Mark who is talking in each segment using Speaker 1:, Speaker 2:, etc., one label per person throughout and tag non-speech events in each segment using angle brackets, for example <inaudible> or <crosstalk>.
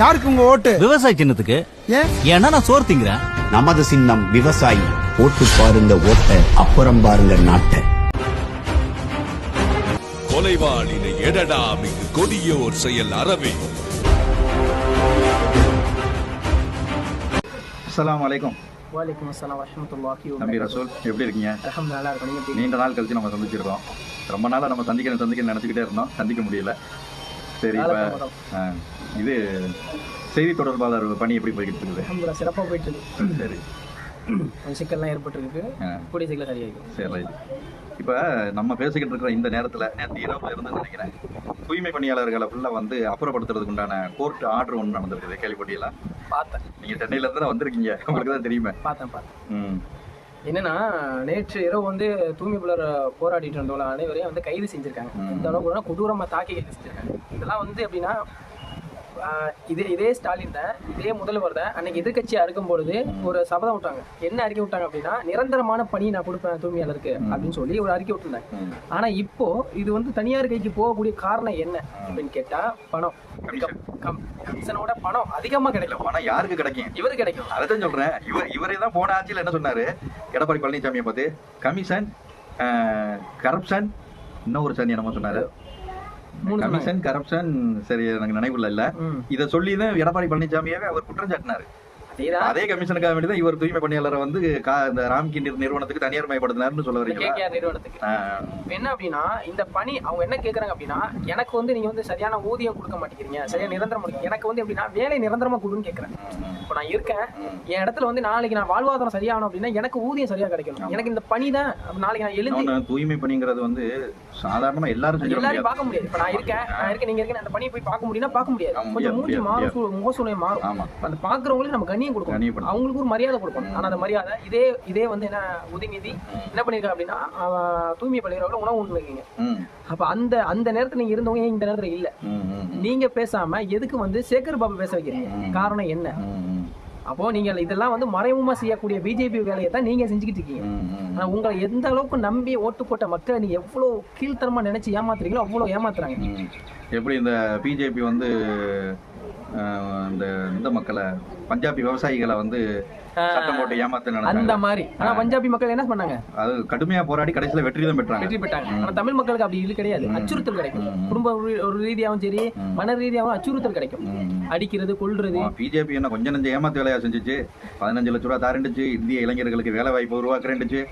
Speaker 1: யாருக்கு உங்க ஓட்டு?
Speaker 2: விவசாய சின்னத்துக்கு?
Speaker 1: ஏன்
Speaker 2: ஏன்னா நான் சோறு திங்கிறேன்.
Speaker 3: நமது சின்னம் விவசாயி. ஓட்டு பாருங்க ஓட்ட அப்புறம் பாருங்க நாட்டை.
Speaker 4: கொலைவாளினை எடடா மிகு கொடியோர் செயல் அறவே.
Speaker 5: அஸ்ஸலாமு அலைக்கும்.
Speaker 6: வலைக்கம் அஸ்ஸலாம் வரஹ்மத்துல்லாஹி
Speaker 5: நம்பி
Speaker 6: வபரகாத்துஹு
Speaker 5: ரசூல் எப்படி இருக்கீங்க?
Speaker 6: அல்ஹம்துலில்லாஹ் நல்லா நீங்க எப்படி
Speaker 5: நீண்ட நாள் கழிச்சு நம்ம சந்திச்சிருக்கோம். ரொம்ப நாளா நம்ம சந்திக்கணும் சந்திக்கணும் நினச்சிக்கிட்டே இருந்தோம். சந்திக்க முடியல. சரி இப்போ. இது செய்தி தொடர்பாளர் பணி எப்படி போய்கிட்டு இருக்குது?
Speaker 6: அல்ஹம்துலில்லாஹ் சிறப்பா போயிட்டு இருக்கு.
Speaker 5: சரி.
Speaker 6: சிக்கல்லாம் ஏற்பட்டிருக்கு. கூடிய சீக்கிரம் சரியாயிடும்.
Speaker 5: சரி. இப்போ நம்ம பேசிக்கிட்டு இருக்கிற இந்த நேரத்தில் நேற்று இரவுல இருந்து நினைக்கிறேன். தூய்மை பணியாளர்களை ஃபுல்லாக வந்து அப்புறப்படுத்துறதுக்கு உண்டான கோர்ட் ஆர்டர் ஒன்று நடந்திருக்குது. கேள்விப்பட்டியெல்லாம்
Speaker 6: பார்த்தேன்.
Speaker 5: நீங்கள் சென்னையில இருந்து தான் வந்திருக்கீங்க. உங்களுக்கு தான் தெரியுமே.
Speaker 6: பார்த்தேன் பார்த்தேன்.
Speaker 5: ம்.
Speaker 6: என்னன்னா நேற்று இரவு வந்து தூய்மை புலர் போராடிட்டு இருந்தவங்க அனைவரையும் வந்து கைது செஞ்சிருக்காங்க. இந்த அளவுக்கு கொடூரமா தாக்கி கைது செஞ்சிருக்காங்க. இதெல்லாம் வந்து எப்படின்னா இதே இதே ஸ்டாலின் தான் இதே முதல்வர் தான். அன்னைக்கு எதிர்க்கட்சியா இருக்கும் பொழுது ஒரு சபதம் விட்டாங்க. என்ன அறிக்கை விட்டாங்க அப்படின்னா நிரந்தரமான பணி நான் கொடுப்பேன் தூய்மையாளருக்கு அப்படின்னு சொல்லி ஒரு அறிக்கை விட்டுருந்தாங்க.
Speaker 5: ம்.
Speaker 6: ஆனா இப்போ இது வந்து தனியார் கைக்கு போகக்கூடிய காரணம் என்ன அப்படின்னு கேட்டா பணம்.
Speaker 5: கமிஷன்.
Speaker 6: கம்- கமிஷனோட பணம் அதிகமா கிடைக்கும்.
Speaker 5: பணம் யாருக்கு கிடைக்கும்?
Speaker 6: இவரு கிடைக்கும்.
Speaker 5: அதைத்தான் சொல்றேன். இவர் இவரே தான் போன ஆட்சியில் என்ன சொன்னாரு? எடப்பாடி பழனிசாமியை பார்த்து கமிஷன் கரப்ஷன் இன்னும் ஒரு சனி என்னமோ சொன்னாரு. கமிஷன் கரப்ஷன் சரி எனக்கு நினைவுல இல்ல. இதை சொல்லி தான் எடப்பாடி பழனிசாமியாவே அவர் குற்றம் சாட்டினாரு. அதே கமிஷனுக்காக வேண்டி தான் இவர் தூய்மை பணியாளரை வந்து இந்த ராம்கி நிறு- நிறுவனத்துக்கு தனியார் மயப்படுத்தினாருன்னு சொல்ல
Speaker 6: கேகேஆர் நிறுவனத்துக்கு. என்ன அப்படின்னா இந்த பணி அவங்க என்ன கேக்குறாங்க அப்படின்னா எனக்கு வந்து நீங்க வந்து சரியான ஊதியம் கொடுக்க மாட்டேங்கிறீங்க சரியா நிரந்தரம் எனக்கு வந்து எப்படின்னா வேலை நிரந்தரமா கொடுன்னு கேக்குறேன். இப்போ நான் இருக்கேன் என் இடத்துல வந்து நாளைக்கு நான் வாழ்வாதாரம் சரியாகணும் அப்படின்னா எனக்கு ஊதியம் சரியா கிடைக்கணும். எனக்கு இந்த பணி தான் நாளைக்கு நான் எழுதி
Speaker 5: தூய்மை பணிங்கிறது வந்து சாதாரணமா எல்லாரும் முடியாது.
Speaker 6: பார்க்க முடியாது. இப்ப நான் இருக்கேன் நான் இருக்கேன் நீங்க இருக்கேன் அந்த பணியை போய் பார்க்க முடியும்னா பார்க்க முடியாது. கொஞ்சம் மூஞ்சி மாறும் சூழ்நிலை மாறும். அந்த பாக்குறவங்களுக்கு நம்ம கண்ணியம்
Speaker 5: கண்ணியம் கொடுக்கணும்.
Speaker 6: அவங்களுக்கு ஒரு மரியாதை கொடுக்கணும். ஆனா அந்த மரியாதை இதே இதே வந்து என்ன உதயநிதி என்ன பண்ணிருக்காங்க அப்படின்னா தூய்மை பள்ளிகிறவங்க உணவு உண்டு இருக்கீங்க அப்ப அந்த அந்த நேரத்துல நீங்க இருந்தவங்க இந்த நேரத்துல இல்ல?
Speaker 5: ம் ம்
Speaker 6: நீங்க பேசாம எதுக்கு வந்து சேகர் பாபு பேச வைக்கிறீங்க? காரணம் என்ன? அப்போ நீங்க இதெல்லாம் வந்து மறைமுகமா செய்யக்கூடிய பிஜேபி வேலையை தான் நீங்க செஞ்சுக்கிட்டு இருக்கீங்க. ஆனா உங்களை எந்த அளவுக்கு நம்பி ஓட்டு போட்ட மக்களை நீங்க எவ்வளவு கீழ்த்தரமா நினைச்சு ஏமாத்துறீங்களோ அவ்வளவு ஏமாத்துறாங்க.
Speaker 5: எப்படி இந்த பிஜேபி வந்து இந்த இந்த மக்களை பஞ்சாபி விவசாயிகளை வந்து சட்டம் போட்டு ஏமாத்த
Speaker 6: அந்த மாதிரி. ஆனா பஞ்சாபி மக்கள் என்ன பண்ணாங்க?
Speaker 5: அது கடுமையா போராடி கடைசியில வெற்றி தான் பெற்றாங்க.
Speaker 6: வெற்றி பெற்றாங்க. ஆனா தமிழ் மக்களுக்கு அப்படி இது கிடையாது. அச்சுறுத்தல் கிடைக்கும். குடும்ப ஒரு ரீதியாவும் சரி மன ரீதியாவும் அச்சுறுத்தல் கிடைக்கும். அடிக்கிறது கொல்றது.
Speaker 5: பிஜேபி என்ன கொஞ்சம் நெஞ்ச ஏமாத்து வேலையா செஞ்சுச்சு. பதினஞ்சு லட்ச ரூபா தாரண்டுச்சு இந்திய இளைஞர்களுக்கு வேலை வாய்ப்பு உருவாக்குறேன்டுச்சு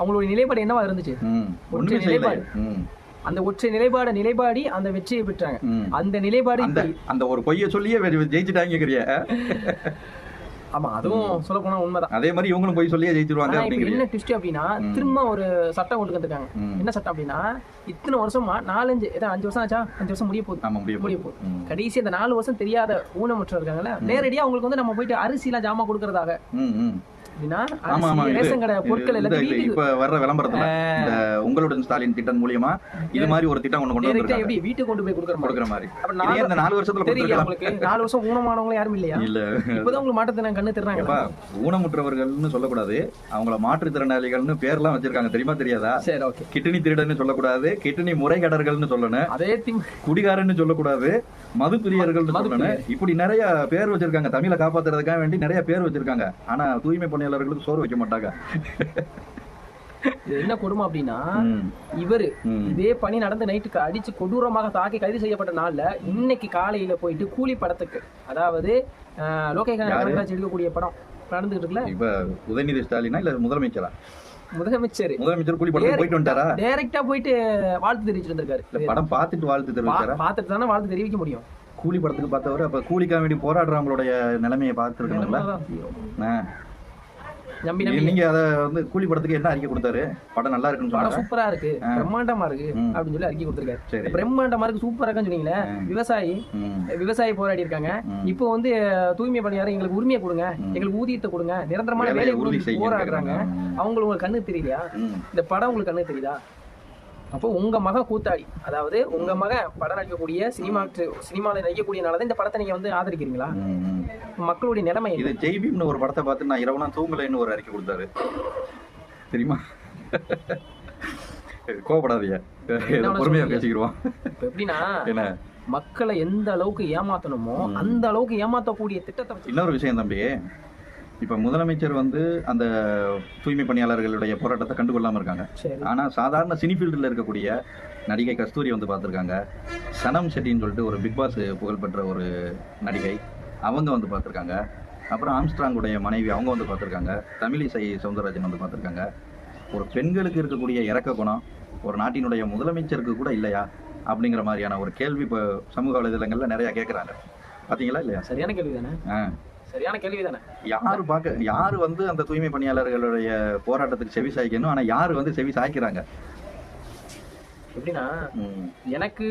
Speaker 6: அவங்களுடைய நிலைப்பாடு என்னவா இருந்துச்சு?
Speaker 5: ம்,
Speaker 6: ஒற்றை
Speaker 5: ஒண்ணுமே செய்யல.
Speaker 6: நிலைப்பாடு. அந்த ஒற்றை நிலைப்பாடு நிலைப்பாடி அந்த வெற்றியை பெற்றாங்க. அந்த நிலைப்பாடு
Speaker 5: அந்த அந்த ஒரு பொய்ய சொல்லியே ஜெயிச்சுட்டாங்கிறிய
Speaker 6: ஆமா அதுவும் சொல்ல போனா உண்மைதான்.
Speaker 5: அதே மாதிரி இவங்களும் பொய் சொல்லியே ஜெயிச்சிருவாங்க
Speaker 6: என்ன ட்விஸ்ட் அப்படின்னா திரும்ப ஒரு சட்டம் கொண்டு வந்திருக்காங்க. என்ன சட்டம் அப்படின்னா இத்தனை வருஷமா நாலஞ்சு ஏதோ அஞ்சு வருஷம் ஆச்சா? அஞ்சு வருஷம் முடிய போகுது.
Speaker 5: ஆமா முடிய
Speaker 6: முடிய
Speaker 5: போகுது.
Speaker 6: கடைசி அந்த நாலு வருஷம் தெரியாத ஊனமுற்ற இருக்காங்கல்ல நேரடியா அவங்களுக்கு வந்து நம்ம போயிட்டு அரிசி எல்லாம் ஜாமா கொடுக்கறதாக.
Speaker 5: உங்களுடன் ஸ்டாலின் திட்டம் மூலியமா இது மாதிரி ஒரு திட்டம் கொண்டு
Speaker 6: வீட்டுக்கு கொண்டு போய் கொடுக்குற
Speaker 5: கொடுக்குற மாதிரி.
Speaker 6: நாலு-
Speaker 5: ஏன் இந்த நாலு வருஷத்துல
Speaker 6: உங்களுக்கு. நாலு வருஷம் ஊனமானவங்க யாரும் இல்லையா?
Speaker 5: இல்ல.
Speaker 6: இப்பதான் உங்களுக்கு மாற்றத்திறன் கண்ணு திட்டுறாங்க
Speaker 5: ஊனமுற்றவர்கள்னு சொல்லக்கூடாது. அவங்கள மாற்றுத்திறனாளிகள்னு பேர்லாம் வச்சிருக்காங்க. தெரியுமா தெரியாதா?
Speaker 6: சரி ஓகே
Speaker 5: கிட்னி திருடன்னு சொல்லக்கூடாது. கிட்னி முறைகேடர்கள்னு சொல்லணும்.
Speaker 6: அதே திம்
Speaker 5: குடிகாரன்னு சொல்லக்கூடாது. மது சொல்லணும் இப்படி நிறைய பேர் வச்சிருக்காங்க. தமிழை காப்பாத்துறதுக்காக வேண்டி நிறைய பேர் வச்சிருக்காங்க. ஆனா தூய்மை பணியாளர்களுக்கு சோறு வைக்க மாட்டாங்க.
Speaker 6: என்ன கொடுமை அப்படின்னா. இவரு. இதே பணி நடந்து நைட்டுக்கு அடிச்சு கொடூரமாக தாக்கி கைது செய்யப்பட்ட நாள்ல இன்னைக்கு காலையில போயிட்டு கூலி படத்துக்கு அதாவது லோகேஷ் எடுக்கக்கூடிய படம் நடந்துகிட்டு இருக்குல்ல?
Speaker 5: இப்ப உதயநிதி ஸ்டாலினா இல்ல முதலமைச்சரா?
Speaker 6: முதலமைச்சர்
Speaker 5: முதலமைச்சர் கூலி படத்துக்கு போயிட்டு வந்துட்டாரா?
Speaker 6: டைரக்டா போயிட்டு வாழ்த்து தெரிவிச்சிட்டு
Speaker 5: இல்ல
Speaker 6: இருந்திருக்காரு
Speaker 5: படம் பார்த்துட்டு வாழ்த்து தெரிவிச்சாரா
Speaker 6: பார்த்துட்டு தானே வாழ்த்து தெரிவிக்க முடியும்.
Speaker 5: கூலி படத்துக்கு பார்த்தவரு அப்ப கூலிக்காக வேண்டி போராடுறவங்களுடைய நிலைமையை பார்த்துருக்கணும்ல?
Speaker 6: நம்பி நம்பி.
Speaker 5: நீங்க அத வந்து கூலி படத்துக்கு என்ன அறிக்கை கொடுத்தாரு? படம் நல்லா இருக்குன்னு
Speaker 6: படம் சூப்பரா இருக்கு. பிரம்மாண்டமா இருக்கு. அப்படின்னு சொல்லி அறிக்கை கொடுத்திருக்காரு. பிரம்மாண்டமா இருக்கு சூப்பரா இருக்குன்னு சொன்னீங்களே விவசாயி. விவசாயி போராடி இருக்காங்க. இப்போ வந்து தூய்மை பணியாளர் எங்களுக்கு உரிமையை கொடுங்க. எங்களுக்கு ஊதியத்தை கொடுங்க. நிரந்தரமான
Speaker 5: வேலையை உறுதி
Speaker 6: போராடுறாங்க. அவங்களுக்கு உங்களுக்கு கண்ணு தெரியலையா. இந்த படம் உங்களுக்கு கண்ணு தெரியுதா? அப்போ உங்க மக கூத்தாடி அதாவது உங்க மக படம் நடிக்கக்கூடிய சினிமா சினிமாவில் நடிக்கக்கூடியனால இந்த படத்தை நீங்க வந்து ஆதரிக்கிறீங்களா. மக்களுடைய நிலைமை
Speaker 5: இது? ஜெய்பீம்னு ஒரு படத்தை பார்த்து நான் இரவுனா தூங்கலைன்னு ஒரு அறிக்கை கொடுத்தாரு. தெரியுமா? கோவப்படாதீங்க. பொறுமையா பேசிக்கிடுவோம்.
Speaker 6: இப்ப எப்படின்னா
Speaker 5: என்ன?
Speaker 6: மக்களை எந்த அளவுக்கு ஏமாத்தணுமோ அந்த அளவுக்கு ஏமாத்தக்கூடிய திட்டத்தை
Speaker 5: இன்னொரு விஷயம் தம்பி இப்ப முதலமைச்சர் வந்து அந்த தூய்மை பணியாளர்களுடைய போராட்டத்தை கண்டுகொள்ளாம இருக்காங்க.
Speaker 6: சரி.
Speaker 5: ஆனா சாதாரண சினி ஃபீல்டில் இருக்கக்கூடிய நடிகை கஸ்தூரி வந்து பார்த்துருக்காங்க. சனம் ஷெட்டின்னு சொல்லிட்டு ஒரு பிக் பாஸ் புகழ்பெற்ற ஒரு நடிகை. அவங்க வந்து பார்த்துருக்காங்க. அப்புறம் ஆம்ஸ்ட்ராங்குடைய மனைவி அவங்க வந்து பார்த்துருக்காங்க. தமிழிசை சவுந்தரராஜன் வந்து பார்த்துருக்காங்க. ஒரு பெண்களுக்கு இருக்கக்கூடிய இறக்க குணம் ஒரு நாட்டினுடைய முதலமைச்சருக்கு கூட இல்லையா? அப்படிங்கிற மாதிரியான ஒரு கேள்வி இப்போ சமூக வலைதளங்கள்ல நிறைய கேட்குறாங்க பார்த்தீங்களா இல்லையா?
Speaker 6: சரியான கேள்வி தானே
Speaker 5: ஆ.
Speaker 6: சரியான கேள்வி தானே
Speaker 5: யாரு பார்க்க யாரு வந்து அந்த தூய்மை பணியாளர்களுடைய போராட்டத்துக்கு செவி சாய்க்கணும்? ஆனா யாரு வந்து செவி சாய்க்கிறாங்க?
Speaker 6: எப்படின்னா எனக்கு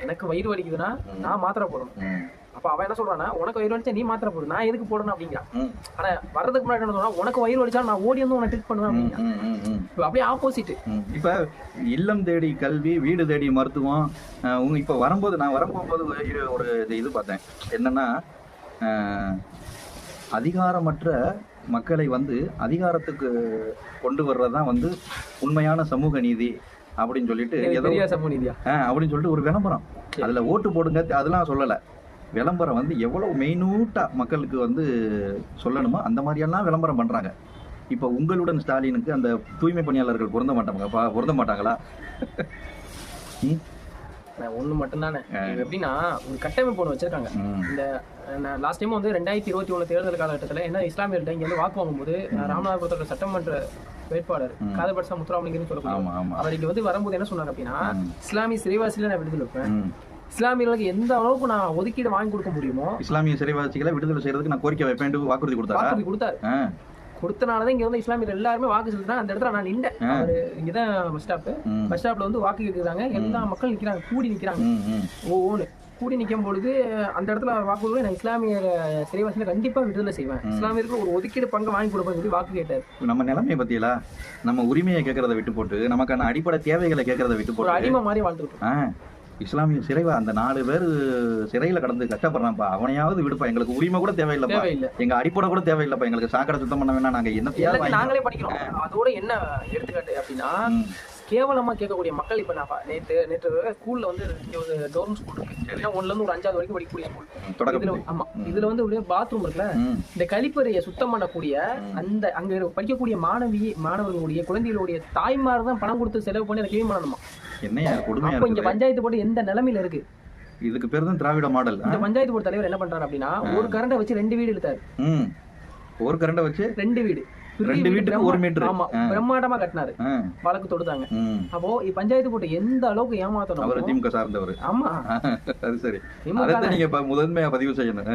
Speaker 6: எனக்கு வயிறு வலிக்குதுன்னா நான் மாத்திரை போடணும். அப்ப அவன் என்ன சொல்றான்னா உனக்கு வயிறு வலிச்சா நீ மாத்திரை போடு நான் எதுக்கு போடணும்? அப்படிங்கிறான் ஆனா வர்றதுக்கு முன்னாடி என்ன சொல்றான் உனக்கு வயிறு வலிச்சா நான் ஓடி வந்து உன்னை ட்ரீட் பண்ணுவேன் அப்படிங்கிறான் அப்படியே ஆப்போசிட்.
Speaker 5: இப்ப இல்லம் தேடி கல்வி வீடு தேடி மருத்துவம் உங்க இப்ப வரும்போது நான் வரும்போது ஒரு இது- பார்த்தேன். என்னன்னா அதிகாரமற்ற மக்களை வந்து அதிகாரத்துக்கு கொண்டு வர்றதுதான் வந்து உண்மையான சமூக நீதி அப்படின்னு சொல்லிட்டு ஏதோ அப்படின்னு சொல்லிட்டு ஒரு விளம்பரம். அதுல ஓட்டு போடுங்க அதெல்லாம் சொல்லல. விளம்பரம் வந்து எவ்வளவு மெயினூட்டா மக்களுக்கு வந்து சொல்லணுமோ அந்த மாதிரியெல்லாம் விளம்பரம் பண்றாங்க. இப்ப உங்களுடன் ஸ்டாலினுக்கு அந்த தூய்மை பணியாளர்கள் பொருந்த மாட்டாங்க பொருந்த மாட்டாங்களா?
Speaker 6: ஒண்ணு மட்டும்தானே. எப்படின்னா ஒரு கட்டமைப்பு ஒண்ணு வச்சிருக்காங்க. இந்த லாஸ்ட் டைம் வந்து ரெண்டாயிரத்தி இருபத்தி ஒண்ணு தேர்தல் காலகட்டத்தில் என்ன இஸ்லாமியர்கிட்ட இங்க வந்து வாக்கு வாங்கும்போது ராமநாதபுரத்தோட சட்டமன்ற வேட்பாளர் காதபட்சா முத்துராமலிங்கன்னு
Speaker 5: ஆமா
Speaker 6: அவர் இங்க வந்து வரும்போது என்ன சொன்னாங்க அப்படின்னா. இஸ்லாமிய சிறைவாசியில நான் விடுதலை வைப்பேன். இஸ்லாமியர்களுக்கு எந்த அளவுக்கு நான் ஒதுக்கீடு வாங்கி கொடுக்க முடியுமோ
Speaker 5: இஸ்லாமிய சிறைவாசிகளை விடுதலை செய்யறதுக்கு நான் கோரிக்கை வைப்பேன் வாக்குறுதி கொடுத்தாரா?
Speaker 6: வாக்குறுதி கொடுத்தாரு. கொடுத்தனாலதான் இங்க வந்து இஸ்லாமியர் எல்லாருமே வாக்கு செலுத்தினா அந்த இடத்துல நான் நின்றேன். இங்கதான் பஸ் ஸ்டாப். பஸ் ஸ்டாப்ல வந்து வாக்கு கேட்குறாங்க. எல்லா மக்கள் நிக்கிறாங்க. கூடி நிக்கிறாங்க. ஒவ்வொன்று கூடி நிற்கும் பொழுது அந்த இடத்துல வாக்கு நான் இஸ்லாமிய சிறைவாசியை கண்டிப்பா விடுதலை செய்வேன். இஸ்லாமியருக்கு ஒரு ஒதுக்கீடு பங்கு வாங்கி கொடுப்பேன் சொல்லி வாக்கு கேட்டார்.
Speaker 5: நம்ம நிலைமையை பத்தியலா? நம்ம உரிமையை கேட்கறத விட்டு போட்டு நமக்கான அடிப்படை தேவைகளை கேட்கறத விட்டு
Speaker 6: ஒரு
Speaker 5: போட்டு
Speaker 6: அடிமை மாதிரி வாழ்ந்துட்டு
Speaker 5: இஸ்லாமிய சிறைவா அந்த நாலு பேர் சிறையில கடந்து கஷ்டப்படுறான்ப்பா. அவனையாவது விடுப்பா. எங்களுக்கு உரிமை கூட தேவையில்லைப்பா.
Speaker 6: தேவையில்லை.
Speaker 5: எங்க அடிப்படை கூட தேவையில்லைப்பா. எங்களுக்கு சாக்கடை சுத்தம் பண்ண வேணாம். நாங்க வாங்கிக்கிறோம்.
Speaker 6: நாங்களே படிக்கிறோம் அதோட என்ன எடுத்துக்காட்டு அப்படின்னா. கேவலமா கேட்கக்கூடிய மக்கள் இப்ப நான் நேத்து நேற்று ஸ்கூல்ல வந்து ஒரு டோர்ம் ஸ்கூல் இருக்கு. ஒண்ணுல இருந்து ஒரு அஞ்சாவது வரைக்கும் படிக்கக்கூடிய ஸ்கூல் இதுல ஆமா. இதுல வந்து ஒரு பாத்ரூம் இருக்குல்ல. இந்த கழிப்பறையை சுத்தம் பண்ணக்கூடிய அந்த அங்க படிக்கக்கூடிய மாணவி மாணவர்களுடைய குழந்தைகளுடைய தாய்மார் தான் பணம் கொடுத்து செலவு பண்ணி அதை கிளீன் பண்ணணுமா?
Speaker 5: என்னையா? கொடுமையா
Speaker 6: அப்ப இங்க பஞ்சாயத்து போர்டு எந்த நிலைமையில இருக்கு?
Speaker 5: இதுக்கு பேர் தான் திராவிட மாடல்?
Speaker 6: இந்த பஞ்சாயத்து போர்டு தலைவர் என்ன பண்றாரு அப்படின்னா ஒரு கரண்டை வச்சு ரெண்டு வீடு
Speaker 5: ஒரு கரண்டை வச்சு
Speaker 6: ரெண்டு வீடு.
Speaker 5: ரெண்டு
Speaker 6: வீடு
Speaker 5: வீட்டுக்கு ஒரு மீட்டர்.
Speaker 6: ஆமா. பிரம்மாண்டமா கட்டினாரு. வழக்கு தொடுத்தாங்க. அப்போ பஞ்சாயத்து போட்டு எந்த அளவுக்கு
Speaker 5: அவர்
Speaker 6: ஏமாத்தணும்
Speaker 5: திமுக சார்ந்தவர்.
Speaker 6: ஆமா.
Speaker 5: சரி. நீங்க இப்ப முதன்மையா பதிவு செய்யணும்.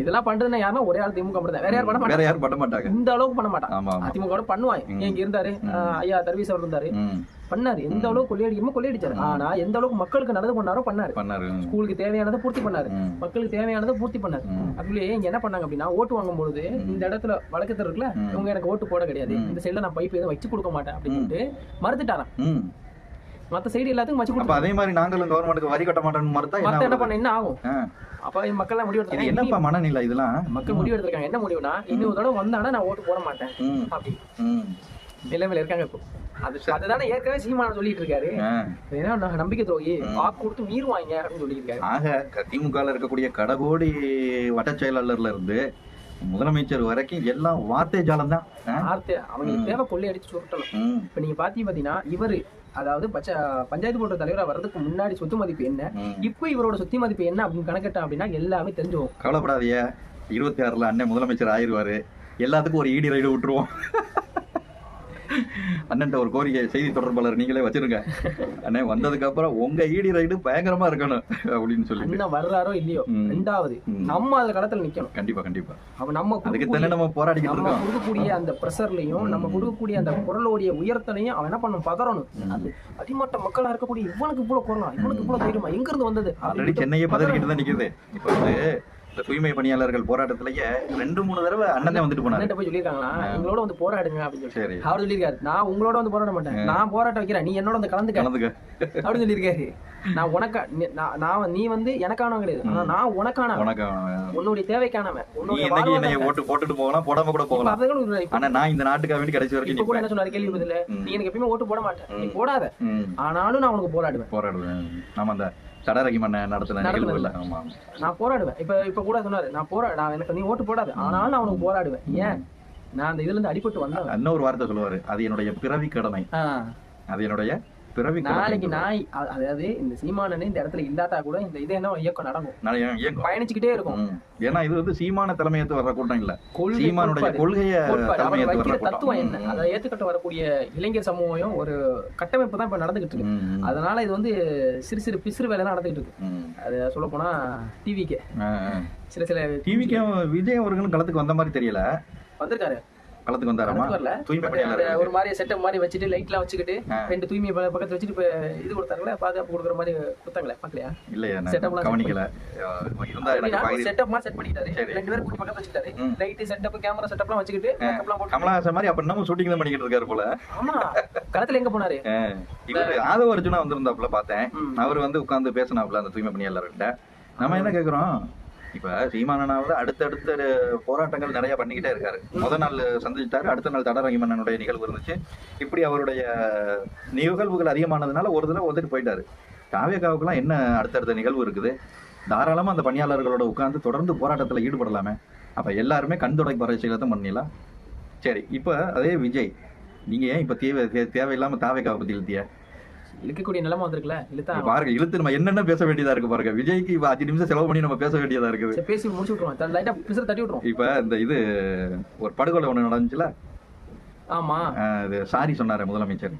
Speaker 6: இதெல்லாம் பண்றதுன்னா யாருன்னா ஒரே ஆள் திமுக மட்டும் வேற யாரும் பண்ண
Speaker 5: வேற
Speaker 6: மாட்டாங்க.
Speaker 5: யாரும் பண்ண மாட்டாங்க.
Speaker 6: இந்த அளவுக்கு பண்ண
Speaker 5: ஆமா
Speaker 6: அதிமுக கூட பண்ணுவான்
Speaker 5: ம்.
Speaker 6: இங்க இருந்தாரு. ஐயா தர்வீஸ் அவர் இருந்தாரு. பண்ணாரு. எந்த அளவுக்கு கொள்ளையடிக்குமோ கொள்ளையடிச்சாரு. ஆனா எந்த அளவுக்கு மக்களுக்கு நல்லது பண்ணாரோ பண்ணாரு.
Speaker 5: பண்ணாரு.
Speaker 6: ஸ்கூலுக்கு தேவையானதை பூர்த்தி பண்ணாரு. மக்களுக்கு தேவையானதை பூர்த்தி பண்ணாரு. அதுலயே இங்க என்ன பண்ணாங்க அப்படின்னா ஓட்டு வாங்கும் பொழுது இந்த இடத்துல வழக்கத்தில் இருக்குல்ல. இவங்க எனக்கு ஓட்டு போட கிடையாது. இந்த சைடுல நான் பைப் எதுவும் வச்சு கொடுக்க மாட்டேன் அப்படின்னு சொல்லிட்டு மறுத்துட்டாராம். மத்த சைடு எல்லாத்துக்கும் வச்சு கொடுத்தாங்க
Speaker 5: அதே மாதிரி நாங்களும் கவர்மெண்ட்டுக்கு வரி கட்ட மாட்டோம்னு மறுத்தா என்ன?
Speaker 6: பண்ண என்ன ஆகும். அப்ப மக்கள் எல்லாம் முடிவு எடுத்தாங்க
Speaker 5: என்னப்பா மனநிலை இதெல்லாம்?
Speaker 6: மக்கள் முடிவு எடுத்திருக்காங்க. என்ன முடிவுனா இன்னொரு தடவை வந்தானா நான் ஓட்டு போட மாட்டேன். அப்படி. நிலைமையில இருக்காங்க இப்போ. அது அதுதானே ஏற்கனவே சீமானம் சொல்லிட்டு இருக்காரு. ஏன்னா நம்பிக்கை துரோகி? வாக்கு கொடுத்து மீறுவாங்க அப்படின்னு சொல்லியிருக்காரு.
Speaker 5: ஆக திமுக இருக்கக்கூடிய கடகோடி வட்ட செயலாளர்ல இருந்து முதலமைச்சர் வரைக்கும் எல்லாம் வார்த்தை ஜாலம் தான்.
Speaker 6: வார்த்தை அவங்களுக்கு தேவை கொள்ளையடிச்சு சுருட்டணும். இப்ப நீங்க பாத்தீங்க பாத்தீங்கன்னா இவரு அதாவது பஞ்சாயத்து போர்டு தலைவரா வர்றதுக்கு முன்னாடி சொத்து மதிப்பு என்ன? இப்போ இவரோட சொத்து மதிப்பு என்ன அப்படின்னு கணக்கிட்டா அப்படின்னா எல்லாமே தெரிஞ்சு போகும்
Speaker 5: கவலைப்படாதீங்க. இருபத்தி ஆறுல அண்ணன் முதலமைச்சர் ஆயிருவாரு. எல்லாத்துக்கும் ஒரு ஈடி ரைடு விட்டுருவோம். அண்ணன்ட்ட ஒரு கோரிக்கை செய்தி தொடர்பாளர் நீங்களே வச்சிருங்க. அண்ணே வந்ததுக்கு அப்புறம் உங்க ஈடி ரைடு பயங்கரமா இருக்கணும் அப்படின்னு சொல்லிட்டு.
Speaker 6: அண்ணன் வர்றாரோ இல்லையோ. ரெண்டாவது. நம்ம அதுல களத்துல நிக்கணும்.
Speaker 5: கண்டிப்பா கண்டிப்பா.
Speaker 6: அவன் நம்ம
Speaker 5: அதுக்கு தானே நம்ம போராடிக்கிட்டு இருக்கோம்.
Speaker 6: கொடுக்கக்கூடிய அந்த ப்ரெஷர்லையும் நம்ம கொடுக்கக்கூடிய அந்த குரலோடைய உயரத்திலையும் அவன் என்ன பண்ணும்? பதறணும். அடிமட்ட மக்களா இருக்கக்கூடிய இவனுக்கு இவ்வளவு குரலாம் இவனுக்கு இவ்வளவு தைரியமா எங்க இருந்து வந்தது
Speaker 5: ஆல்ரெடி சென்னையே பதறிக்கிட்டு தான் நிக்குது. இப்ப வந்து இந்த தூய்மை பணியாளர்கள் போராட்டத்திலேயே ரெண்டு மூணு தடவை அண்ணனே வந்துட்டு போனாரு.
Speaker 6: போய் சொல்லியிருக்காங்களா? எங்களோட வந்து போராடுங்க அப்படின்னு சொல்லி அவர் சொல்லியிருக்காரு. நான் உங்களோட வந்து போராட மாட்டேன். நான் போராட்டம் வைக்கிறேன். நீ என்னோட வந்து கலந்துக்க.
Speaker 5: கலந்துக்க.
Speaker 6: அப்படின்னு சொல்லியிருக்காரு. நான் உனக்கா நான் நீ வந்து எனக்கானவன் கிடையாது. ஆனா நான் உனக்கானவன்.
Speaker 5: உனக்கு
Speaker 6: உன்னுடைய தேவைக்கானவன். உன்னுடைய
Speaker 5: ஓட்டு போட்டுட்டு போகலாம் போடாம கூட போகலாம். ஆனா நான் இந்த நாட்டுக்காக வேண்டி கடைசி வரைக்கும்
Speaker 6: கூட என்ன சொன்னாரு கேள்வி
Speaker 5: ம்.
Speaker 6: நீ எனக்கு எப்பயுமே ஓட்டு போட மாட்டேன். நீ போடாத. ஆனாலும் நான் உனக்கு போராடுவேன்.
Speaker 5: போராடுவேன். நாம அந்த தடரகி மன்ன நடத்தின
Speaker 6: நடத்தின
Speaker 5: நிகழ்வு இல்ல ஆமா.
Speaker 6: நான் போராடுவேன். இப்ப இப்ப கூட சொன்னாரு நான் போரா நான் எனக்கு நீ ஓட்டு போடாது. ஆனாலும் நான் உனக்கு போராடுவேன். ஏன்? நான் அந்த இதுல இருந்து அடிபட்டு வந்தவன்.
Speaker 5: இன்னொரு வார்த்தை சொல்லுவாரு. அது என்னுடைய பிறவி கடமை. அது என்னுடைய பிறவி
Speaker 6: நாளைக்கு அ- அதாவது இந்த சீமானன் இந்த இடத்துல இல்லாட்டா கூட இந்த இது என்ன இயக்கம் நடக்கும்.
Speaker 5: இயங்கும்
Speaker 6: பயணிச்சுக்கிட்டே இருக்கும்.
Speaker 5: ஏன்னா இது வந்து சீமான தலைமையேத்து வர்ற கூட்டம் இல்ல. சீமானுடைய. கொள்கைய
Speaker 6: தத்துவம் என்ன? அதை ஏத்துக்கிட்டு வரக்கூடிய இளைஞர் சமூகம் ஒரு கட்டமைப்பு தான் இப்ப நடந்துகிட்டு இருக்கு. அதனால இது வந்து சிறு சிறு பிசிறு வேலை தான் நடந்துகிட்டு இருக்கு. அது சொல்ல போனா டிவிக்கு. சில சில
Speaker 5: டிவிக்கும் விஜய் அவர்களும் களத்துக்கு வந்த மாதிரி தெரியல.
Speaker 6: வந்திருக்காரு.
Speaker 5: களத்துக்கு வந்தாராமா? தூய்மை பணியாளர்
Speaker 6: ஒரு மாதிரி செட்டப் மாதிரி வச்சுட்டு லைட்லாம் வச்சுக்கிட்டு. ரெண்டு தூய்மை பக்கத்துல வச்சுட்டு இப்ப இது கொடுத்தாங்களே பாதுகாப்பு கொடுக்குற மாதிரி கொடுத்தாங்களே பாக்கலையா
Speaker 5: இல்லையா
Speaker 6: எல்லாம்
Speaker 5: கவனிக்கல. இருந்தா எனக்கு
Speaker 6: செட்டப் மாதிரி செட் பண்ணிட்டாரு. ரெண்டு பேரும் கூட்டி பக்கத்துல வச்சுக்கிட்டாரு.
Speaker 5: ம்.
Speaker 6: லைட் செட்டப் கேமரா செட்டப்லாம் வச்சுக்கிட்டு
Speaker 5: கமலஹாசன் மாதிரி அப்ப நம்ம ஷூட்டிங் தான் பண்ணிக்கிட்டு இருக்காரு போல.
Speaker 6: ஆமா. களத்துல எங்க போனாரு?
Speaker 5: இவர் ஆதவ அர்ஜுனா வந்திருந்தாப்புல பார்த்தேன். அவர் வந்து உட்கார்ந்து பேசினாப்புல அந்த தூய்மை பணியாளர்கிட்ட. நம்ம என்ன கேக்குறோம்? இப்ப சீமானனாவது அடுத்தடுத்த போராட்டங்கள் நிறைய பண்ணிக்கிட்டே இருக்காரு. முத நாள் சந்திச்சிட்டாரு அடுத்த நாள் தடரங்கி மன்னனுடைய நிகழ்வு இருந்துச்சு. இப்படி அவருடைய நிகழ்வுகள் அதிகமானதுனால ஒரு தடவை வந்துட்டு போயிட்டாரு. காவியக்காவுக்குலாம் என்ன அடுத்தடுத்த நிகழ்வு இருக்குது? தாராளமா அந்த பணியாளர்களோட உட்கார்ந்து தொடர்ந்து போராட்டத்துல ஈடுபடலாமே. அப்ப எல்லாருமே கண் தொடை பரட்சியில தான் பண்ணிடலாம். சரி இப்ப அதே விஜய் நீங்க ஏன் இப்ப தேவை தேவையில்லாமல் தேவையில்லாம தாவேக்காவை பத்தி இழுத்திய
Speaker 6: இழுக்கக்கூடிய நிலைமை வந்திருக்குல்ல? இழுத்தா
Speaker 5: பாருங்க இழுத்து நம்ம என்னென்ன பேச வேண்டியதா இருக்கு பாருங்க. விஜய்க்கு இப்ப அஞ்சு நிமிஷம் செலவு பண்ணி நம்ம பேச வேண்டியதா இருக்குது.
Speaker 6: சரி, பேசி முடிச்சு விட்டுருவோம். லைட்டா பிசர் தட்டி விட்டுருவோம்.
Speaker 5: இப்ப இந்த இது ஒரு படுகொலை ஒண்ணு நடந்துச்சுல?
Speaker 6: ஆமா.
Speaker 5: சாரி சொன்னாரு முதலமைச்சர்.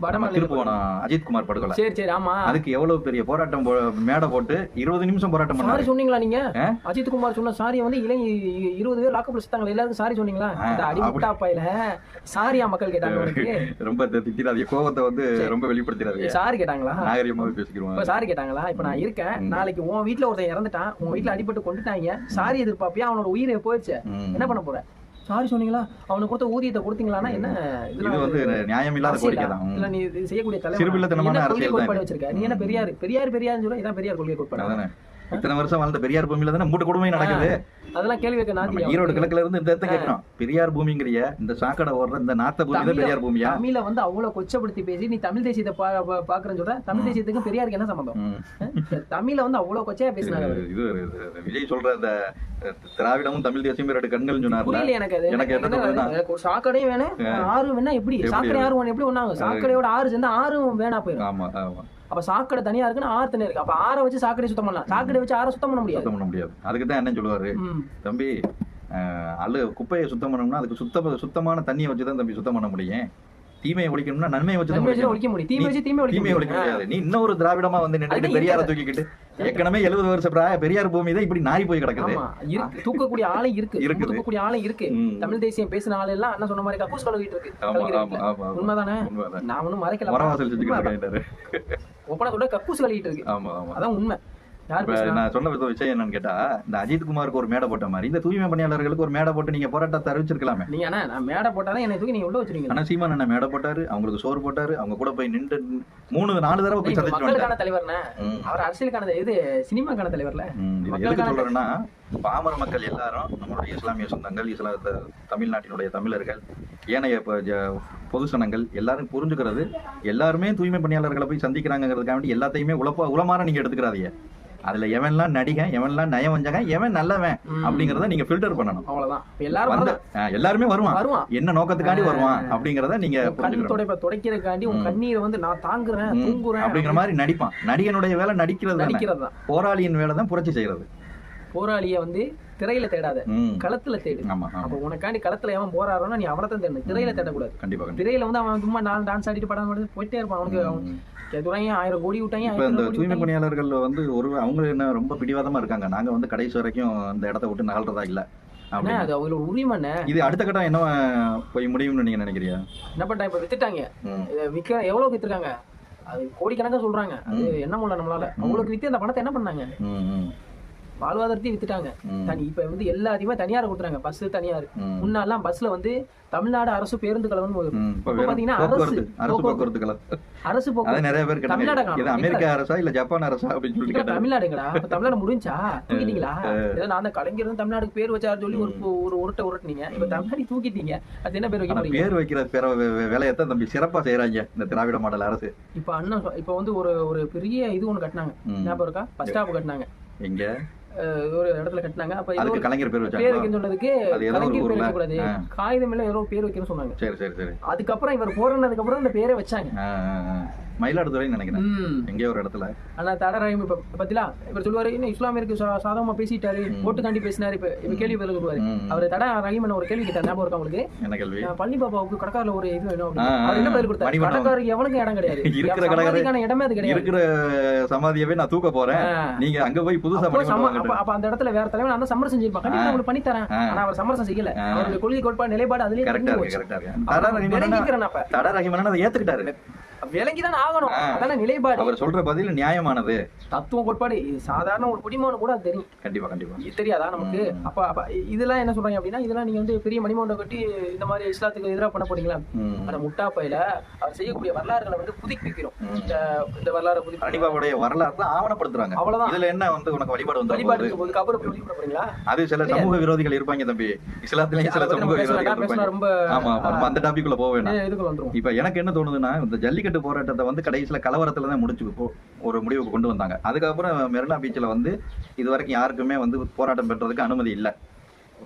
Speaker 5: திருப்புவனம் அஜித் குமார் படுகொலை.
Speaker 6: சரி சரி ஆமா.
Speaker 5: அதுக்கு எவ்வளவு பெரிய போராட்டம் மேடை போட்டு இருபது நிமிஷம் போராட்டம் பண்ணாரு.
Speaker 6: சொன்னீங்களா நீங்க? அஜித் குமார் சொன்ன சாரி வந்து இளை இருபது பேர் லாக்கப்ல சுத்தாங்களா எல்லாருக்கும் சாரி சொன்னீங்களா?
Speaker 5: ஆ,
Speaker 6: இந்த அடிமுட்டா பையில. சாரியா மக்கள் கேட்டாங்க <laughs>
Speaker 5: ரொம்ப திட்டாதீங்க கோவத்தை வந்து ரொம்ப வெளிப்படுத்திடாதீங்க.
Speaker 6: சாரி கேட்டாங்களா?
Speaker 5: பேசிக்கிறோம்.
Speaker 6: சாரி கேட்டாங்களா? இப்ப நான் இருக்கேன். நாளைக்கு உன் வீட்ல ஒருத்தன் இறந்துட்டான். உன் வீட்ல அடிபட்டு கொண்டுட்டாங்க. சாரி எதிர்பார்ப்பியா? அவனோட உயிரை போயிடுச்சு. என்ன பண்ண போற? சாரி சொன்னீங்களா? அவனுக்கு கொடுத்த ஊதியத்தை கொடுத்தீங்களான்னா என்ன?
Speaker 5: இது வந்து நியாயம் இல்லாத? கோரிக்கை தான்.
Speaker 6: இல்ல நீ செய்யக்கூடிய தலைவனா?
Speaker 5: சிறுபிள்ளைத்தனமான
Speaker 6: கொள்கை
Speaker 5: அரசியல் இது.
Speaker 6: வச்சிருக்க? நீ என்ன பெரியார் பெரியார் பெரியார்னு சொல்ல இதான் பெரியார் கொள்கை கோட்பாடு.
Speaker 5: இத்தனை வருஷம் வாழ்ந்த பெரியார் பூமியில தானே மூட்டு கொடுமை நடக்குது.
Speaker 6: அதெல்லாம் கேள்வி நாத்தி
Speaker 5: ஈரோடு கிழக்குல இருந்து இந்த இடத்த கேட்கிறோம். பெரியார் பூமிங்கிறிய இந்த சாக்கடை ஓடுற இந்த நாத்த பூமி தான் பெரியார் பூமியா?
Speaker 6: தமிழ வந்து அவ்வளவு கொச்சப்படுத்தி பேசி நீ தமிழ் தேசியத்தை பாக்குறேன்னு சொல்ற தமிழ் தேசியத்துக்கும் பெரியாருக்கு என்ன சம்பந்தம். தமிழ வந்து அவ்வளவு கொச்சையா அவரு.
Speaker 5: இது விஜய் சொல்ற அந்த அஹ், திராவிடமும் தமிழ் தேசியம் ரெண்டு கண்கள்
Speaker 6: புரியல எனக்கு
Speaker 5: எனக்கு
Speaker 6: எனக்கு சாக்கடையும் வேணும் ஆறு வேணா எப்படி? சாக்கடை ஆறு எப்படி ஒண்ணாங்க சாக்கடையோட ஆறு சேர்ந்தா ஆறும் வேணா போயிடும்.
Speaker 5: ஆமா ஆமா.
Speaker 6: அப்ப சாக்கடை தனியா இருக்குன்னா ஆறு தனியா இருக்கு. அப்ப ஆறை வச்சு சாக்கடை சுத்தம் பண்ணலாம். சாக்கடை வச்சு ஆறை சுத்தம் பண்ண முடியாது.
Speaker 5: சுத்தம் பண்ண முடியாது. அதுக்கு தான் என்ன சொல்லுவாரு. தம்பி அழு குப்பையை சுத்தம் பண்ணணும்னா அதுக்கு சுத்த சுத்தமான தண்ணியை வச்சு தான் தம்பி சுத்தம் பண்ண முடியும். தீமையை ஒழிக்கணும்னா நன்மையை வச்சு தான்.
Speaker 6: ஒழிக்க முடியும். தீமை வச்சு தீமை ஒழிக்க
Speaker 5: முடியாது. நீ இன்னொரு திராவிடமா வந்து
Speaker 6: அதுதான்
Speaker 5: பெரியார. தூக்கிக்கிட்டு ஏற்கனவே எழுபது வருஷம் பிராய பெரியார் பூமி தான் இப்படி நாரி போய் கிடக்குது.
Speaker 6: இருக்கு. தூக்கக்கூடிய ஆளை இருக்கு.
Speaker 5: இருக்குது.
Speaker 6: தூக்கக்கூடிய ஆளை இருக்கு. தமிழ் தேசியம் பேசின ஆள் எல்லாம் என்ன சொன்ன மாதிரி கக்கூஸ் கழுவிட்டு இருக்கு. இருக்கு. உண்மைதானே? நான் ஒண்ணும் மறைக்கல ஒப்பனா சொல்ல கக்கூஸ் கழுவிட்டு இருக்கு
Speaker 5: ஆமா ஆமா
Speaker 6: அதான் உண்மை?
Speaker 5: நான் சொன்ன விஷயம் என்னன்னு கேட்டா இந்த அஜித் குமாருக்கு ஒரு மேடை போட்ட மாதிரி இந்த தூய்மை பணியாளர்களுக்கு ஒரு மேடை போட்டு நீங்க போராட்டத்தை அறிவிச்சிருக்கலாமே
Speaker 6: நீங்க நான் மேடை போட்டாதான் என்னை தூக்கி நீங்க உள்ள வச்சிருக்கீங்க
Speaker 5: ஆனா சீமான் என்ன மேடை போட்டாரு அவங்களுக்கு சோறு போட்டாரு அவங்க கூட போய் நின்று மூணு நாலு தடவை போய் சந்திச்சு
Speaker 6: மக்களுக்கான தலைவர்னே. அவர் அரசியலுக்கான இது சினிமாக்கான தலைவர்ல?
Speaker 5: எதுக்கு சொல்றேன்னா பாமர மக்கள் எல்லாரும் நம்மளுடைய இஸ்லாமிய சொந்தங்கள் இஸ்லா த- தமிழ்நாட்டினுடைய தமிழர்கள் ஏனைய பொது சனங்கள் எல்லாரும் புரிஞ்சுக்கிறது எல்லாருமே தூய்மை பணியாளர்களை போய் சந்திக்கிறாங்கிறதுக்காக வேண்டி எல்லாத்தையுமே உழப்ப உளமாற நீங்க எடுத்துக்கிறாதீங்க. அதுல எவன்லாம் நடிகன் எவன்லாம் நயம் வஞ்சகன் எவன் நல்லவன். அப்படிங்கறத நீங்க ஃபில்டர் பண்ணணும்.
Speaker 6: அவ்வளவுதான். எல்லாரும்
Speaker 5: எல்லாருமே வருவான்.
Speaker 6: வருவான்.
Speaker 5: என்ன நோக்கத்துக்காண்டி வருவான் அப்படிங்கறத நீங்க
Speaker 6: துடைப்ப துடைக்கிறதுக்காண்டி உன். கண்ணீரை வந்து நான் தாங்குறேன் தூங்குறேன்
Speaker 5: அப்படிங்கிற மாதிரி நடிப்பான். நடிகனுடைய வேலை நடிக்கிறது.
Speaker 6: நடிக்கிறது தான்.
Speaker 5: போராளியின் வேலை தான் புரட்சி செய்யறது
Speaker 6: போராளிய வந்து திரையில தேடாத. களத்துல தேடு. அப்ப உனக்காண்டி களத்துல எவன் போராடுறானோ நீ அவனை தான் தேடணும் திரையில தேடக்கூடாது.
Speaker 5: கண்டிப்பா
Speaker 6: திரையில வந்து அவன் சும்மா நாலு டான்ஸ் ஆடிட்டு படம் போயிட்டே இருப்பான். அவனுக்கு ஆயிரம் கோடி விட்டாங்க
Speaker 5: இப்ப இந்த தூய்மை. பணியாளர்கள் வந்து ஒரு அவங்க என்ன ரொம்ப பிடிவாதமா இருக்காங்க? நாங்க வந்து கடைசி வரைக்கும் இந்த இடத்த விட்டு நகல்றதா இல்ல.
Speaker 6: அது அவங்களோட உரிமைண்ணே
Speaker 5: இது அடுத்த கட்டம் என்ன போய் முடியும்னு நீங்க நினைக்கிறியா?
Speaker 6: என்ன பண்ணிட்டாங்க இப்ப வித்துட்டாங்க. விக்க எவ்வளவு வித்துருக்காங்க? அது கோடிக்கணக்கா சொல்றாங்க. அது என்ன முடியல நம்மளால. அவங்களுக்கு வித்து அந்த பணத்தை என்ன பண்ணாங்க. வாழ்வாதாரத்தையும் வித்துட்டாங்க. தனி இப்ப வந்து எல்லாத்தையுமே தனியார் கொடுத்துறாங்க. பஸ் தனியார். முன்னாலாம் பஸ்ல வந்து தமிழ்நாடு அரசு பேருந்து கழகம்னு ஒரு
Speaker 5: ம், இப்ப
Speaker 6: இப்ப
Speaker 5: வெறும்
Speaker 6: பாத்தீங்கன்னா அரசு
Speaker 5: அரசு
Speaker 6: போக்குவரத்து
Speaker 5: கழகம்.
Speaker 6: அரசு போக்குவரத்து
Speaker 5: நிறைய பேர்
Speaker 6: தமிழ்நாடு.
Speaker 5: அமெரிக்கா அரசா இல்ல ஜப்பான் அரசா அப்படின்னு சொல்லி
Speaker 6: இப்ப தமிழ்நாடு முடிஞ்சா தூக்கிட்டீங்களா? <laughs> ஏதோ நான் தான் கலைஞர் தமிழ்நாடுக்கு பேர் வச்சாரு சொல்லி ஒரு ஒரு உருட்டை உருட்டுனீங்க. இப்ப தமிழ்நாடு தூக்கிட்டீங்க. அது என்ன பேர் வைக்க
Speaker 5: பேர் வைக்கிற வே- வேலையத்தான் தம்பி சிறப்பா செய்யறாங்க இந்த திராவிட மாடல் அரசு.
Speaker 6: இப்ப அண்ணன் இப்ப வந்து ஒரு ஒரு பெரிய இது ஒண்ணு கட்டினாங்க. ஞாபகம் இருக்கா? பஸ் ஸ்டாப் கட்டினாங்க.
Speaker 5: எங்க?
Speaker 6: ஒரு இடத்துல கட்டினாங்க. அப்ப
Speaker 5: அதுக்கு கலைஞர் பேர்
Speaker 6: பேர் வைக்கணும்னு சொன்னதுக்கு கலைஞர் பேர்
Speaker 5: ஊர்ல?
Speaker 6: வைக்க கூடாது
Speaker 5: ஆ.
Speaker 6: காகிதம் எல்லாம் ஏதோ பேர் வைக்கணும்னு சொன்னாங்க.
Speaker 5: சரி சரி சரி.
Speaker 6: அதுக்கப்புறம் இவர் போறதுக்கு அப்புறம் இந்த பேரே வச்சாங்க.
Speaker 5: மயிலாடுதுறைன்னு நினைக்கிறேன். எங்கேயோ ஒரு இடத்துல.
Speaker 6: ஆனா தட ரஹீம் இப்ப பத்திலா? இவர் சொல்லுவாரு இன்னும் இஸ்லாமியருக்கு சாதகமா பேசிட்டாரு. ஓட்டுக்காண்டி பேசினாரு இப்ப. இப்ப கேள்வி பதில் சொல்லுவாரு. அவர் தட ரஹீம் ஒரு கேள்வி கேட்டார். ஞாபகம் இருக்கா உங்களுக்கு?
Speaker 5: என்ன கேள்வி?
Speaker 6: பள்ளி பாப்பாவுக்கு கடற்காரில் ஒரு இது வேணும் அவர் என்ன பதில். கொடுத்தாரு?
Speaker 5: மணிமண்டபம்.
Speaker 6: கடற்காருக்கு எவனுக்கும் இடம் கிடையாது. <laughs>
Speaker 5: இருக்கிற
Speaker 6: சமாதிக்கான இடமே அது கிடையாது.
Speaker 5: இருக்கிற சமாதியவே நான் தூக்க போறேன். நீங்க அங்க போய் புதுசா
Speaker 6: அப்போ அந்த இடத்துல வேற தலைவன் அந்த சமரசம் செய்யிருப்பான் கண்டிப்பா உங்களுக்கு பண்ணி தரேன். ஆனா அவர் சமரசம் செய்யல. அவருடைய கொள்கை கோட்பாடு நிலைப்பாடு அதுலயே
Speaker 5: கரெக்டா இருக்கு கரெக்டா இருக்கு. தடா ரஹீமன் அதை ஏத்துக்கிட்டாரு.
Speaker 6: விளங்கிதான் ஆகணும். அதான நிலைப்பாடு.
Speaker 5: அவர் சொல்ற பதில் நியாயமானது.
Speaker 6: தத்துவ கோட்பாடு சாதாரண ஒரு குடிமகனு கூட அது தெரியும்.
Speaker 5: கண்டிப்பா கண்டிப்பா.
Speaker 6: தெரியாதா நமக்கு? அப்ப அப்ப இதெல்லாம் என்ன சொல்றாங்க அப்படின்னா இதெல்லாம் நீங்க வந்து பெரிய மணிமண்டபம் கட்டி இந்த மாதிரி இஸ்லாத்துக்கு எதிராக பண்ண போறீங்களா. ஆனா முட்டா பையில அவர் செய்யக்கூடிய வரலாறுகளை வந்து புதுப்பிக்கிறோம். இந்த வரலாறு புதுப்பிக்கிறோம்.
Speaker 5: அனிபாவுடைய வரலாறு தான் ஆவணப்படுத்துறாங்க.
Speaker 6: அவ்வளவுதான்.
Speaker 5: இதுல என்ன வந்து உனக்கு வழிபாடு வந்து
Speaker 6: வழிபாடு போது? அப்புறம் எப்படி வழிபட போறீங்களா?
Speaker 5: அது சில சமூக விரோதிகள் இருப்பாங்க தம்பி. இஸ்லாத்துலயும் சில சமூக விரோதிகள்
Speaker 6: ரொம்ப
Speaker 5: ஆமா அந்த டாபிக்குள்ள போக வேண்டாம்
Speaker 6: இதுக்குள்ள வந்துரும்?
Speaker 5: இப்ப எனக்கு என்ன தோணுதுன்னா இந்த ஜல்லிக்கட்டு போராட்டத்தை வந்து கடைசியில கலவரத்துல தான் முடிச்சு ஒரு முடிவுக்கு கொண்டு வந்தாங்க. அதுக்கப்புறம் மெரினா பீச்சில் வந்து இது வரைக்கும் யாருக்குமே வந்து போராட்டம் பெற்றதுக்கு அனுமதி இல்லை.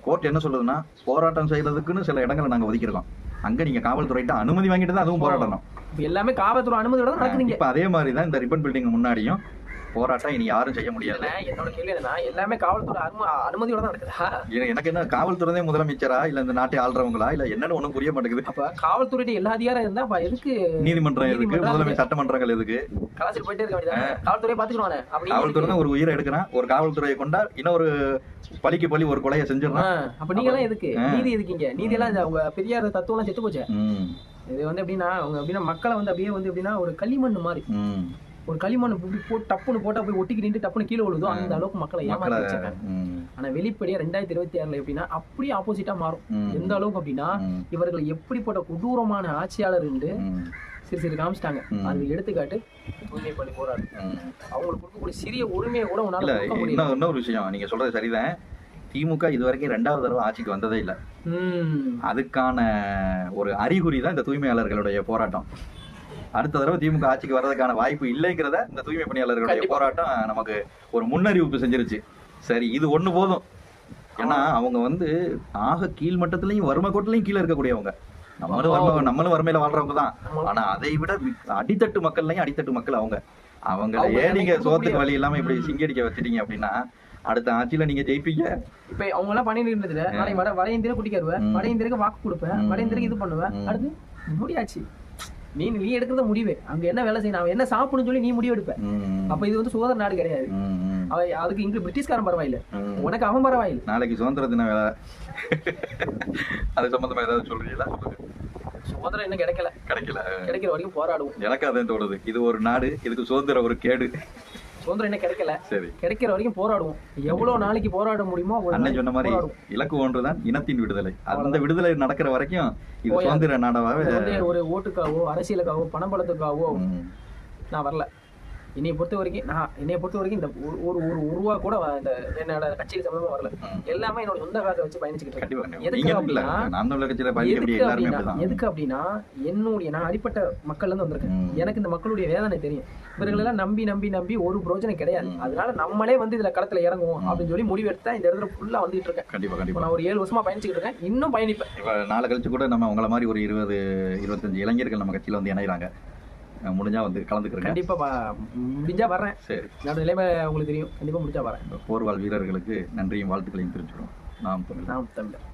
Speaker 5: கோர்ட் என்ன சொல்லுதுன்னா போராட்டம் செய்யறதுக்குன்னு சில இடங்களை நாங்க ஒதுக்கியிருக்கோம். அங்க நீங்க காவல்துறைகிட்ட அனுமதி வாங்கிட்டு தான் அதுவும் போராடணும்.
Speaker 6: எல்லாமே காவல்துறை அனுமதியோட தான் நடக்குதுங்க
Speaker 5: இப்ப அதே மாதிரி தான் இந்த ரிப்பன் பில்டிங் முன்னாடியும் போராட்டம் இனி யாரும் செய்ய முடியாது.
Speaker 6: என்னோட கேள்வி என்னன்னா எல்லாமே காவல்துறை அனும- அனுமதியோட தான் நடக்குதா.
Speaker 5: எனக்கு என்ன காவல்துறை முதலமைச்சரா? இல்ல இந்த நாட்டை ஆள்றவங்களா? இல்ல என்னன்னு ஒண்ணும் புரிய மாட்டேங்குது.
Speaker 6: அப்ப காவல்துறை எல்லா அதிகாரம் இருந்தா எதுக்கு
Speaker 5: நீதிமன்றம்
Speaker 6: நீதிமன்றம்
Speaker 5: முதலமைச்சர் சட்டமன்றங்கள் எதுக்கு?
Speaker 6: கலாச்சிட்டு போயிட்டே இருக்க வேண்டியது காவல்துறையை பாத்துக்கணும் அப்படி
Speaker 5: காவல்துறை ஒரு உயிரை எடுக்கிறான் ஒரு காவல்துறையை கொண்டா இன்னொரு பழிக்கு பழி ஒரு கொலையை செஞ்சிடறான்.
Speaker 6: அப்ப நீங்க எல்லாம் எதுக்கு. நீதி எதுக்கீங்க? நீதி எல்லாம் உங்க பெரியார் தத்துவம் செத்து போச்சு? இது வந்து எப்படின்னா அவங்க எப்படின்னா மக்களை வந்து அப்படியே வந்து எப்படின்னா ஒரு களிமண் மாதிரி. ஒரு களிமண் இப்படி போட்டு டப்புன்னு போட்டா போய் ஒட்டிக்கு நின்று டப்புன்னு கீழே விழுதோ அந்த அளவுக்கு மக்களை வச்சிருக்காங்க.
Speaker 5: ம்,
Speaker 6: ஆனா வெளிப்படையா ரெண்டாயிரத்தி இருபத்தி ஆறுல எப்படின்னா அப்படியே ஆப்போசிட்டா மாறும். எந்த அளவுக்கு அப்படின்னா இவர்கள் எப்படிப்பட்ட கொடூரமான ஆட்சியாளர் என்று சிறு சிறு காமிச்சிட்டாங்க. அது எடுத்துக்காட்டு தூய்மை பள்ளி போராடு. அவங்களுக்கு கொடுக்கக்கூடிய சிறிய உரிமையை கூட உன்னால
Speaker 5: இன்னும் இன்னொரு விஷயம் நீங்க சொல்றது சரிதான். திமுக இது வரைக்கும் ரெண்டாவது தடவை ஆட்சிக்கு வந்ததே இல்ல. அதுக்கான ஒரு அறிகுறி தான் இந்த தூய்மையாளர்களுடைய போராட்டம். அடுத்த தடவை திமுக ஆட்சிக்கு வர்றதுக்கான வாய்ப்பு இல்லைங்கிறத இந்த தூய்மை பணியாளர்களுடைய. போராட்டம் நமக்கு ஒரு முன்னறிவிப்பு செஞ்சிருச்சு. சரி இது ஒண்ணு போதும். ஏன்னா அவங்க வந்து ஆக கீழ் மட்டத்திலையும் வறுமை கோட்டிலையும் கீழே இருக்கக்கூடியவங்க. நம்மளும் வறுமை நம்மளும் வறுமையில வாழ்றவங்க தான். ஆனா அதை விட அடித்தட்டு மக்கள்லையும் அடித்தட்டு மக்கள் அவங்க. அவங்கள
Speaker 6: அவங்க
Speaker 5: ஏன் நீங்க சோத்துக்கு வழி இல்லாம இப்படி சிங்கடிக்க வச்சிட்டீங்க அப்படின்னா அடுத்த ஆட்சியில நீங்க ஜெயிப்பீங்க.
Speaker 6: இப்ப அவங்க எல்லாம் பண்ணிட்டு இருந்ததுல நாளை வட வட இந்தியா குட்டிக்காருவேன்
Speaker 5: ம்.
Speaker 6: வட இந்தியருக்கு வாக்கு கொடுப்பேன். வட இந்தியருக்கு இது பண்ணுவேன். அடுத்து முடியாச்சு நீ நீ எடுக்கிறது முடிவு. அங்க என்ன வேலை செய்யணும்? அவன் என்ன சாப்பிடணும்னு சொல்லி நீ முடிவு எடுப்ப அப்ப இது வந்து சுதந்திர நாடு கிடையாது.
Speaker 5: ம், ம்,
Speaker 6: அவ அதுக்கு இங்க பிரிட்டிஷ்காரன் பரவாயில்ல. உனக்கு அவன் பரவாயில்ல.
Speaker 5: நாளைக்கு சுதந்திர தின வேலை. அது சம்பந்தமா ஏதாவது சொல்றீங்களா?
Speaker 6: சுதந்திரம் இன்னும் கிடைக்கல.
Speaker 5: கிடைக்கல.
Speaker 6: கிடைக்கிற வரைக்கும் போராடுவோம்.
Speaker 5: எனக்கு அதான் தோணுது. இது ஒரு நாடு இதுக்கு சுதந்திரம் ஒரு கேடு.
Speaker 6: சுதந்திரம் இன்னும் கிடைக்கல.
Speaker 5: சரி.
Speaker 6: கிடைக்கிற வரைக்கும் போராடுவோம். எவ்வளவு நாளைக்கு போராட முடியுமோ
Speaker 5: அண்ணன் சொன்ன மாதிரி. இலக்கு ஒன்றுதான் இனத்தின் விடுதலை. அந்த விடுதலை நடக்கிற வரைக்கும் இது. சுதந்திர நாடாவே
Speaker 6: ஒரு ஓட்டுக்காவோ அரசியலுக்காவோ பணபலத்துக்காவோ
Speaker 5: ம்,
Speaker 6: நான் வரல. என்னைய பொறுத்த வரைக்கும் நான் என்னைய பொறுத்த வரைக்கும் இந்த ஒரு ஒரு ஒரு ரூபா கூட இந்த என்னோட கட்சிக்கு சம்பந்தமா வரல. எல்லாமே என்னோட சொந்த காசை வச்சு பயணிச்சுக்கிட்டு இருக்கேன். எதுக்கு அப்படின்னா
Speaker 5: கட்சியில
Speaker 6: எதுக்கு அப்படின்னா என்னுடைய நான் அடிப்பட்ட மக்கள்ல இருந்து வந்திருக்கேன். எனக்கு இந்த மக்களுடைய வேதனை தெரியும். இவர்கள் எல்லாம் நம்பி நம்பி நம்பி ஒரு பிரோஜனம் கிடையாது. அதனால நம்மளே வந்து இதுல களத்துல இறங்குவோம் அப்படின்னு சொல்லி முடிவெடுத்தா இந்த இடத்துல ஃபுல்லா வந்துட்டு இருக்கேன்.
Speaker 5: கண்டிப்பா கண்டிப்பா.
Speaker 6: நான் ஒரு ஏழு வருஷமா பயணிச்சுக்கிட்டு இருக்கேன். இன்னும் பயணிப்பேன்.
Speaker 5: நாளை கழிச்சு கூட நம்ம உங்களை மாதிரி ஒரு இருபது இருபத்தஞ்சு இளைஞர்கள் நம்ம கட்சியில வந்து இணைகிறாங்க அஹ் முடிஞ்சா வந்து கலந்துக்கிறேங்க.
Speaker 6: கண்டிப்பா ப- முடிஞ்சா வர்றேன்.
Speaker 5: சரி.
Speaker 6: என்னோட நிலைமை உங்களுக்கு தெரியும். கண்டிப்பா முடிஞ்சா வரேன்
Speaker 5: போர்வாள் வீரர்களுக்கு நன்றியும் வாழ்த்துக்களையும் தெரிஞ்சுக்கிறோம் நாம் தமிழ்
Speaker 6: நான் தமிழர்.